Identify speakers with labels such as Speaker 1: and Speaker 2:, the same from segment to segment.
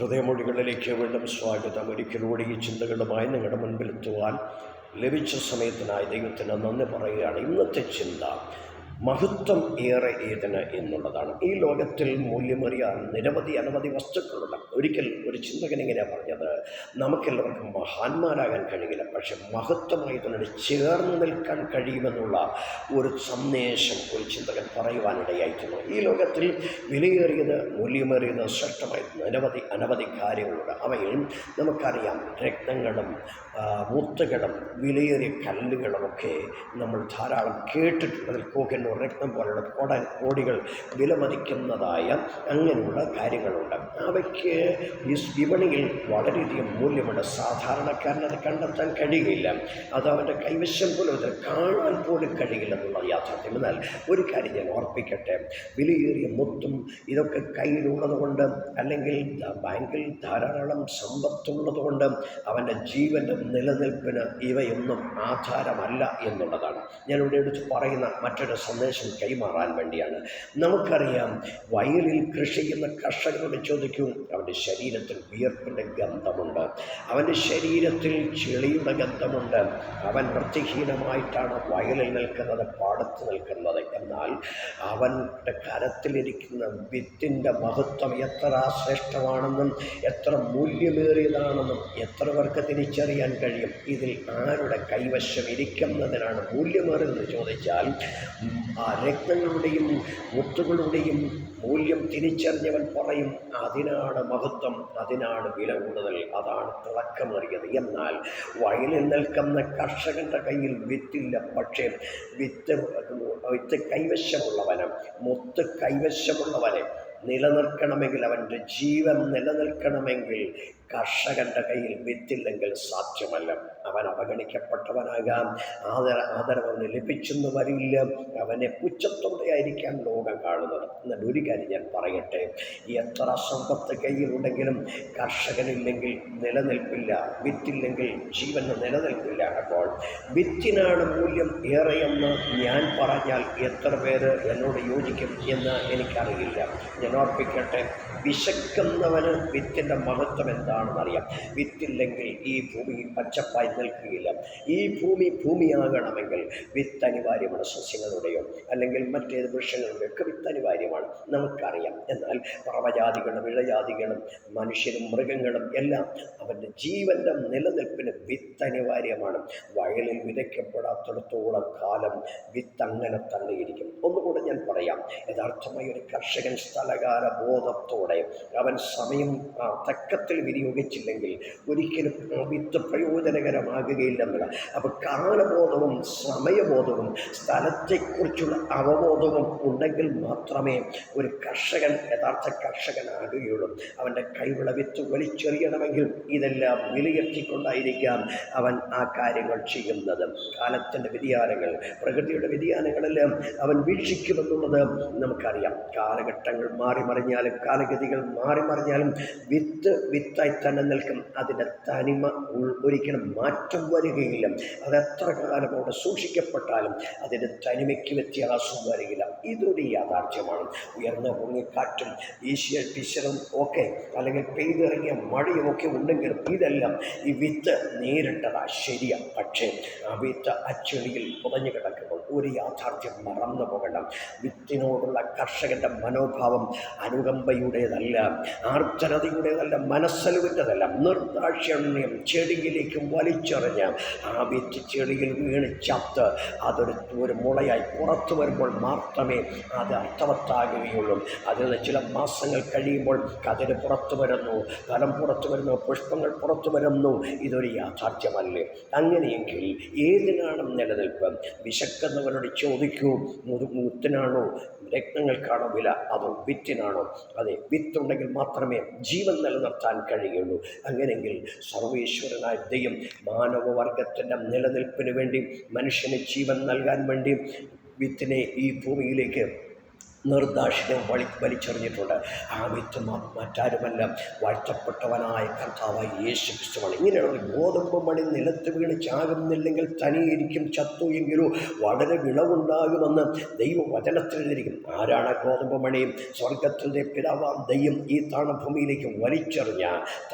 Speaker 1: ഹൃദയമൊഴികളിലേക്ക് വീണ്ടും സ്വാഗതം. ഒരിക്കലൂടെ ഈ ചിന്തകളുമായി നിങ്ങളുടെ മുൻപിലെത്തുവാൻ ലഭിച്ച സമയത്തിനായി ദൈവത്തിന് നന്ദി പറയുകയാണ്. ഇന്നത്തെ ചിന്ത മഹത്വം ഏറെ ഏതിന് എന്നുള്ളതാണ്. ഈ ലോകത്തിൽ മൂല്യമേറിയ നിരവധി അനവധി വസ്തുക്കളുണ്ട്. ഒരിക്കൽ ഒരു ചിന്തകൻ ഇങ്ങനെയാണ് പറഞ്ഞത് നമുക്കെല്ലാവർക്കും മഹാന്മാരാകാൻ കഴിയില്ല പക്ഷെ മഹത്വമായി തന്നെ ചേർന്ന് നിൽക്കാൻ കഴിയുമെന്നുള്ള ഒരു സന്ദേശം ഒരു ചിന്തകൻ പറയുവാനിടയായിട്ടുണ്ട് ഈ ലോകത്തിൽ വിലയേറിയത് മൂല്യമേറിയത് ശ്രേഷ്ഠമായ നിരവധി അനവധി കാര്യങ്ങളുണ്ട്. അവയിൽ നമുക്കറിയാം രക്തങ്ങളും മൂത്തുകളും വിലയേറിയ കല്ലുകളുമൊക്കെ നമ്മൾ ധാരാളം കേട്ടിട്ടുണ്ട്. അതിൽ രക്തം പോലുള്ള കോട കോടികൾ വിലമതിക്കുന്നതായ അങ്ങനെയുള്ള കാര്യങ്ങളുണ്ട്. അവയ്ക്ക് ഈ വിപണിയിൽ വളരെയധികം മൂല്യമുണ്ട്. സാധാരണക്കാരന് അത് കണ്ടെത്താൻ കഴിയുകയില്ല അത് അവന്റെ കൈവശം പോലും അത് കാണാൻ പോലും കഴിയില്ല എന്നുള്ള യാഥാർത്ഥ്യം. എന്നാൽ ഒരു കാര്യം ഞാൻ ഓർപ്പിക്കട്ടെ. വിലയേറിയ മുത്തും ഇതൊക്കെ കയ്യിലുള്ളത് കൊണ്ട് അല്ലെങ്കിൽ ബാങ്കിൽ ധാരാളം സമ്പത്തുള്ളത് കൊണ്ട് അവന്റെ ജീവന്റെ നിലനിൽപ്പിന് ഇവയൊന്നും ആധാരമല്ല എന്നുള്ളതാണ്. ഞാനിവിടെ എടുത്ത് പറയുന്ന മറ്റൊരു സന്ദേശം കൈമാറാൻ വേണ്ടിയാണ്. നമുക്കറിയാം വയലിൽ കൃഷി ചെയ്യുന്ന കർഷകരോട് ചോദിക്കും അവന്റെ ശരീരത്തിൽ വിയർപ്പിന്റെ ഗന്ധമുണ്ട്. അവന്റെ ശരീരത്തിൽ ചെളിയുടെ ഗന്ധമുണ്ട്. അവൻ വൃത്തിഹീനമായിട്ടാണ് വയലിൽ നിൽക്കുന്നത് പാടത്ത് നിൽക്കുന്നത്. എന്നാൽ അവന്റെ കരത്തിലിരിക്കുന്ന വിത്തിന്റെ മഹത്വം എത്ര ശ്രേഷ്ഠമാണെന്നും എത്ര മൂല്യമേറിയതാണെന്നും എത്ര പേർക്ക് തിരിച്ചറിയാൻ കഴിയും ഇതിൽ ആരുടെ കൈവശം ഇരിക്കുന്നതിനാണ് മൂല്യമേറിയതെന്ന് ചോദിച്ചാൽ ആ രക്തങ്ങളുടെയും മുത്തുകളുടെയും മൂല്യം തിരിച്ചറിഞ്ഞവൻ പറയും അതിനാണ് മഹത്വം അതിനാണ് വില കൂടുതൽ അതാണ് തിളക്കമേറിയത്. എന്നാൽ വയലിൽ നിൽക്കുന്ന കർഷകന്റെ കയ്യിൽ വിത്തില്ല പക്ഷേ വിത്ത് വിത്ത് കൈവശമുള്ളവന് മുത്ത് കൈവശമുള്ളവനെ നിലനിൽക്കണമെങ്കിൽ അവന്റെ ജീവൻ നിലനിൽക്കണമെങ്കിൽ കർഷകന്റെ കയ്യിൽ വിത്തില്ലെങ്കിൽ സാധ്യമല്ല. അവൻ അവഗണിക്കപ്പെട്ടവനാകാം. ആദര ആദരവ് അവന് ലഭിച്ചെന്ന് വരില്ല. അവനെ പുച്ഛത്തോടെയായിരിക്കാം ലോകം കാണുന്നത്. എന്നാൽ ഒരു കാര്യം ഞാൻ പറയട്ടെ. എത്ര സമ്പത്ത് കയ്യിലുണ്ടെങ്കിലും കർഷകനില്ലെങ്കിൽ നിലനിൽപ്പില്ല. വിറ്റില്ലെങ്കിൽ ജീവന് നിലനിൽപ്പില്ല. അപ്പോൾ വിറ്റിനാണ് മൂല്യം ഏറെയെന്ന് ഞാൻ പറഞ്ഞാൽ എത്ര പേര് എന്നോട് യോജിക്കും എന്ന് എനിക്കറിയില്ല. ഞാൻ ഓർപ്പിക്കട്ടെ വിശക്കുന്നവന് വിത്തിന്റെ മഹത്വം എന്താണെന്നറിയാം. വിത്തില്ലെങ്കിൽ ഈ ഭൂമി പച്ചപ്പായി നിൽക്കുകയില്ല ഈ ഭൂമി ഭൂമിയാകണമെങ്കിൽ വിത്ത് അനിവാര്യമാണ് സസ്യങ്ങളുടെയോ അല്ലെങ്കിൽ മറ്റേത് വൃക്ഷങ്ങളുടെയൊക്കെ വിത്ത് അനിവാര്യമാണ്. നമുക്കറിയാം. എന്നാൽ പറവജാതികളും ഇഴജാതികളും മനുഷ്യരും മൃഗങ്ങളും എല്ലാം അവന്റെ ജീവന്റെ നിലനിൽപ്പിന് വിത്ത് അനിവാര്യമാണ്. വയലിൽ വിതയ്ക്കപ്പെടാത്തിടത്തോളം കാലം വിത്ത് അങ്ങനെ തള്ളിയിരിക്കും. ഒന്നുകൂടെ ഞാൻ പറയാം. യഥാർത്ഥമായി ഒരു കർഷകൻ സ്ഥലകാല ബോധത്തോടെ അവൻ സമയം തക്കത്തിൽ വിനിയോഗിച്ചില്ലെങ്കിൽ ഒരിക്കലും വിത്ത് പ്രയോജനകരമാകുകയില്ലെന്നുള്ള അപ്പോൾ കാലബോധവും സമയബോധവും സ്ഥലത്തെക്കുറിച്ചുള്ള അവബോധവും ഉണ്ടെങ്കിൽ മാത്രമേ ഒരു കർഷകൻ യഥാർത്ഥ കർഷകനാകുകയുള്ളൂ. അവന്റെ കൈവിള വിത്ത് വലിച്ചെറിയണമെങ്കിൽ ഇതെല്ലാം വിലയിരുത്തിക്കൊണ്ടായിരിക്കാം അവൻ ആ കാര്യങ്ങൾ ചെയ്യുന്നത്. കാലത്തിന്റെ വ്യതിയാനങ്ങൾ പ്രകൃതിയുടെ വ്യതിയാനങ്ങളെല്ലാം അവൻ വീക്ഷിക്കുമെന്നുള്ളത് നമുക്കറിയാം. കാലഘട്ടങ്ങൾ മാറി മറിഞ്ഞാലും കാലഗതികൾ മാറി മറിഞ്ഞാലും വിത്ത് വിത്തായി തന്നെ നിൽക്കും. അതിന്റെ തനിമ ഒരിക്കലും മാറ്റം വരികയില്ല. അത് എത്ര കാലം അവിടെ സൂക്ഷിക്കപ്പെട്ടാലും അതിന്റെ തനിമയ്ക്ക് വ്യത്യാസം വരികില്ല ഇതൊരു യാഥാർത്ഥ്യമാണ്. ഉയർന്ന പൊങ്ങിക്കാറ്റും വീശിയ ടീച്ചറും ഒക്കെ അല്ലെങ്കിൽ പെയ്തിറങ്ങിയ മഴയും ഒക്കെ ഉണ്ടെങ്കിലും ഇതെല്ലാം ഈ വിത്ത് നേരിട്ടതാ ശരിയാണ് പക്ഷേ ആ വിത്ത് അച്ചെളിയിൽ പുതഞ്ഞു കിടക്കുമ്പോൾ ഒരു യാഥാർത്ഥ്യം മറന്നു പോകണം. വിത്തിനോടുള്ള കർഷകന്റെ മനോഭാവം അനുകമ്പയുടേതല്ല ആർദ്രതയുടേതല്ല മനസ്സലുവിന്റെതല്ല നിർദാക്ഷിണ്യം ചെടിയിലേക്ക് വലിച്ചെറിഞ്ഞ് ആ വിത്ത് ചെടിയിൽ വീണ് ചത്ത് അതൊരു ഒരു മുളയായി പുറത്തു വരുമ്പോൾ മാത്രമേ അത് അർത്ഥവത്താകുകയുള്ളൂ. അതിൽ നിന്ന് ചില മാസങ്ങൾ കഴിയുമ്പോൾ കതിര് പുറത്തു വരുന്നു ഫലം പുറത്തു വരുന്നു പുഷ്പങ്ങൾ പുറത്തു വരുന്നു. ഇതൊരു യാഥാർത്ഥ്യമല്ലേ? അങ്ങനെയെങ്കിൽ ഏതിനാണ് നിലനിൽപ്പ്? വിശക്കുന്നവനോട് ചോദിക്കൂ മുതു- മുത്തിനാണോ? രക്തങ്ങൾക്കാണോ വില അതോ വിത്തിനാണോ? അതെ വിത്തുണ്ടെങ്കിൽ മാത്രമേ ജീവൻ നിലനിർത്താൻ കഴിയുള്ളൂ. അങ്ങനെങ്കിൽ സർവേശ്വരനായ ദൈവം മാനവവർഗത്തിന്റെ നിലനിൽപ്പിന് വേണ്ടി മനുഷ്യന് ജീവൻ നൽകാൻ വേണ്ടി വിത്തിനെ ഈ ഭൂമിയിലേക്ക് നിർദാക്ഷിണ്യം വളി വലിച്ചെറിഞ്ഞിട്ടുണ്ട്. ആ വിത്ത് മറ്റാരുമല്ല. വാഴ്ത്തപ്പെട്ടവനായ കർത്താവായ യേശു ക്രിസ്തുവാണ് ഇങ്ങനെയുള്ള ഗോതമ്പ് മണി നിലത്ത് വീണ് ചാകുന്നില്ലെങ്കിൽ തനിയിരിക്കും ചത്തു എങ്കിലോ വളരെ വിളവുണ്ടാകുമെന്ന് ദൈവവചനത്തിൽ എഴുതിയിരിക്കും ആരാണ് ഗോതമ്പ് മണി? സ്വർഗത്തിന്റെ പിതാവാം ദൈവം ഈ താണഭൂമിയിലേക്ക് വലിച്ചെറിഞ്ഞ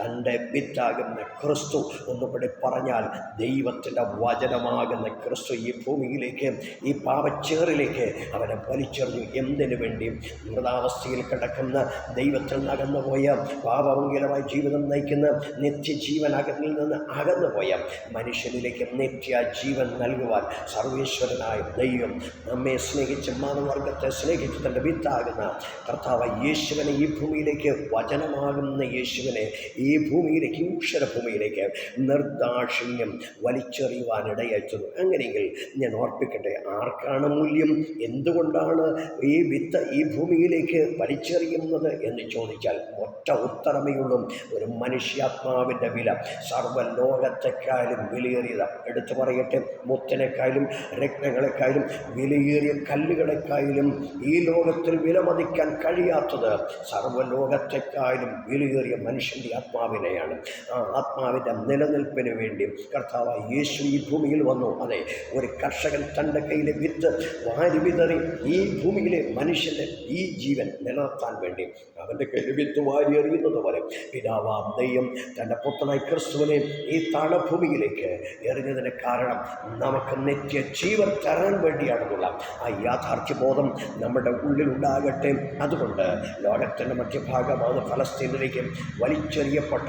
Speaker 1: തന്റെ വിറ്റാകുന്ന ക്രിസ്തു ഒന്നുകൂടി പറഞ്ഞാൽ ദൈവത്തിന്റെ വചനമാകുന്ന ക്രിസ്തു ഈ ഭൂമിയിലേക്ക് ഈ പാവച്ചേറിലേക്ക് അവനെ വലിച്ചെറിഞ്ഞു. എന്തിനു വേണ്ടി മൃതാവസ്ഥയിൽ കിടക്കുന്ന ദൈവത്തിൽ നിന്ന് അകന്നുപോയ പാപമംഗലമായ ജീവിതം നയിക്കുന്ന നിത്യജീവനകത്തിൽ നിന്ന് അകന്നു പോയ മനുഷ്യനിലേക്ക് നിത്യ ജീവൻ നൽകുവാൻ സർവേശ്വരനായ ദൈവം നമ്മെ സ്നേഹിച്ച് മാനവർഗത്തെ സ്നേഹിച്ച് തന്റെ വിത്താകുന്ന കർത്താവ് യേശുവിനെ ഈ ഭൂമിയിലേക്ക് വചനമാകുന്ന യേശുവിനെ ഈ ഭൂമിയിലേക്ക് ഈ അക്ഷരഭൂമിയിലേക്ക് നിർദാക്ഷിണ്യം വലിച്ചെറിയുവാനിടയച്ചു അങ്ങനെയെങ്കിൽ ഞാൻ ഓർപ്പിക്കട്ടെ ആർക്കാണ് മൂല്യം? എന്തുകൊണ്ടാണ് ഈ വിത്ത് ഈ ഭൂമിയിലേക്ക് വലിച്ചെറിയുന്നത് എന്ന് ചോദിച്ചാൽ ഒറ്റ ഉത്തരമേയുള്ളൂ. ഒരു മനുഷ്യാത്മാവിന്റെ വില. സർവലോകത്തെക്കാളും വിലയേറിയതാണ് എടുത്തു പറയട്ടെ മുത്തിനേക്കാളും രത്നങ്ങളെക്കാളും വിലയേറിയ കല്ലുകളെക്കാളും ഈ ലോകത്തിൽ വിലമതിക്കാൻ കഴിയാത്തത് സർവലോകത്തെക്കാളും വിലയേറിയ മനുഷ്യന്റെ ആത്മാവിനെയാണ്. ആ ആത്മാവിന്റെ നിലനിൽപ്പിന് വേണ്ടി കർത്താവ് യേശു ഈ ഭൂമിയിൽ വന്നു. അതെ ഒരു കർഷകൻ തന്റെ കയ്യിലെ വിത്ത് വാരി വിതറി ഈ ഭൂമിയിലെ മനുഷ്യന്റെ ഈ ജീവൻ നിലനിർത്താൻ വേണ്ടി അവന്റെ കയ്യിൽ വിത്ത് വാരി എറിയുന്നത് പോലെ പിതാവാം ദൈവം തന്റെ പുത്രനായി ക്രിസ്തുവിനെ ഈ താണഭൂമിയിലേക്ക് എറിഞ്ഞതിന് കാരണം നമുക്ക് നിത്യ ജീവൻ തരാൻ വേണ്ടിയാണെന്നുള്ള ആ യാഥാർത്ഥ്യബോധം നമ്മുടെ ഉള്ളിലുണ്ടാകട്ടെ. അതുകൊണ്ട് ലോകത്തിന്റെ മധ്യഭാഗമാണ് ഫലസ്തീനിലേക്ക് വലിച്ചെറിയപ്പെട്ട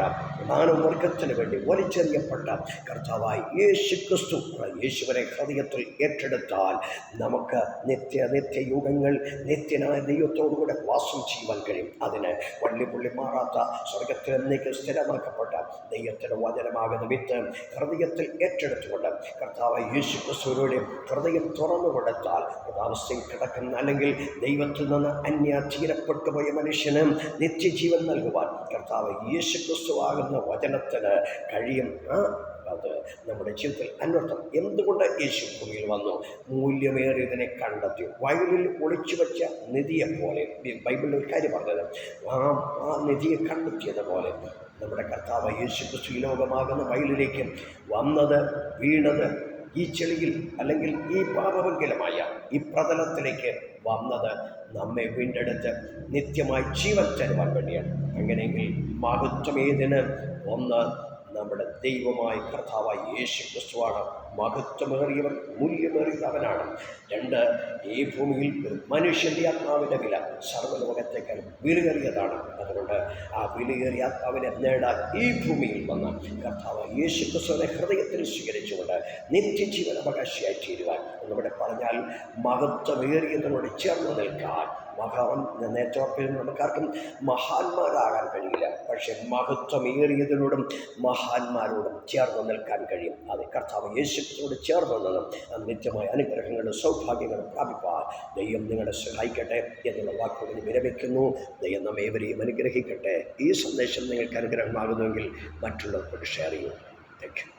Speaker 1: മാനവർഗത്തിന് വേണ്ടി വലിച്ചെറിയപ്പെട്ട കർത്താവായി യേശു ക്രിസ്തു യേശുവിനെ ഹൃദയത്തിൽ ഏറ്റെടുത്താൽ നമുക്ക് നിത്യ നിത്യയുഗങ്ങൾ നിത്യനായ ദൈവത്തോടുകൂടെ വാസം ചെയ്യുവാൻ കഴിയും. അതിന് വള്ളിപുള്ളി മാറാത്ത സ്വർഗത്തിൽ എന്നേക്ക് സ്ഥിരമാക്കപ്പെട്ട ദൈവത്തിന്റെ വചനമാകുന്ന വിത്ത് ഹൃദയത്തിൽ ഏറ്റെടുത്തുകൊണ്ട് കർത്താവ് യേശു ക്രിസ്തുവിനോടെ ഹൃദയം തുറന്നു കൊടുത്താൽ കൃതാവസ്ഥയിൽ കിടക്കുന്ന അല്ലെങ്കിൽ ദൈവത്തിൽ നിന്ന് അന്യാധീനപ്പെട്ടു പോയ മനുഷ്യന് നിത്യജീവൻ നൽകുവാൻ കർത്താവ് യേശു ക്രിസ്തുവാകുന്ന വചനത്തിന് കഴിയും അത് നമ്മുടെ ജീവിതത്തിൽ. അന്വർത്ഥം എന്തുകൊണ്ട് യേശു ഭൂമിയിൽ വന്നു? മൂല്യമേറിയതിനെ കണ്ടെത്തി. വയലിൽ ഒളിച്ചു വെച്ച നിധിയെ പോലെ. ബൈബിളിൽ ഒരു കാര്യം പറഞ്ഞത്. ആ ആ നിധിയെ കണ്ടെത്തിയത് പോലെ. നമ്മുടെ കർത്താവ് യേശു ക്രിസ്തു വയലിലേക്ക് വന്നത് വീണത് ഈ ചെളിയിൽ അല്ലെങ്കിൽ ഈ പാപമെങ്കിലുമായ ഈ പ്രതലത്തിലേക്ക് വന്നത് നമ്മെ വീണ്ടെടുത്ത് നിത്യമായി ജീവൻ തരുവാൻ വേണ്ടിയാണ്. അങ്ങനെയെങ്കിൽ മഹത്വമേതിന് ഒന്ന് നമ്മുടെ ദൈവമായ കർത്താവായി യേശു ക്രിസ്തുവാണ് മഹത്വമേറിയവൻ മൂല്യമേറിയത് അവനാണ്. രണ്ട് ഈ ഭൂമിയിൽ മനുഷ്യന്റെ ആത്മാവിന്റെ വില സർവലോകത്തേക്കാൾ വിലയേറിയതാണ്. അതുകൊണ്ട് ആ വിലയേറിയ ആത്മാവിനെ നേടാൻ ഈ ഭൂമിയിൽ വന്ന കർത്താവ് യേശു ക്രിസ്തുവിനെ ഹൃദയത്തിൽ സ്വീകരിച്ചുകൊണ്ട് നിത്യജീവൻ അവകാശിയായി തീരുവാൻ. നമ്മുടെ പറഞ്ഞാൽ മഹത്വമേറിയതിനോട് ചേർന്ന് നിൽക്കാൻ മഹാൻ ഓർപ്പിച്ചു നമുക്കാർക്കും മഹാന്മാരാകാൻ കഴിയില്ല. പക്ഷെ മഹത്വമേറിയതിനോടും മഹാന്മാരോടും ചേർന്ന് നിൽക്കാൻ കഴിയും. അത് കർത്താവ് യേശുക്രിസ്തുവോട് ചേർന്ന് നിന്നും നിത്യമായ അനുഗ്രഹങ്ങളും സൗഭാഗ്യങ്ങളും പ്രാപിപ്പാൻ ദൈവം നിങ്ങളെ സഹായിക്കട്ടെ എന്നുള്ള വാക്കുകൾ വിരമിക്കുന്നു. ദൈവം നമ്മെ ഏവരെയും അനുഗ്രഹിക്കട്ടെ. ഈ സന്ദേശം നിങ്ങൾക്ക് അനുഗ്രഹമാകുന്നുവെങ്കിൽ മറ്റുള്ളവർക്ക് ഷെയർ ചെയ്യൂ. Thank you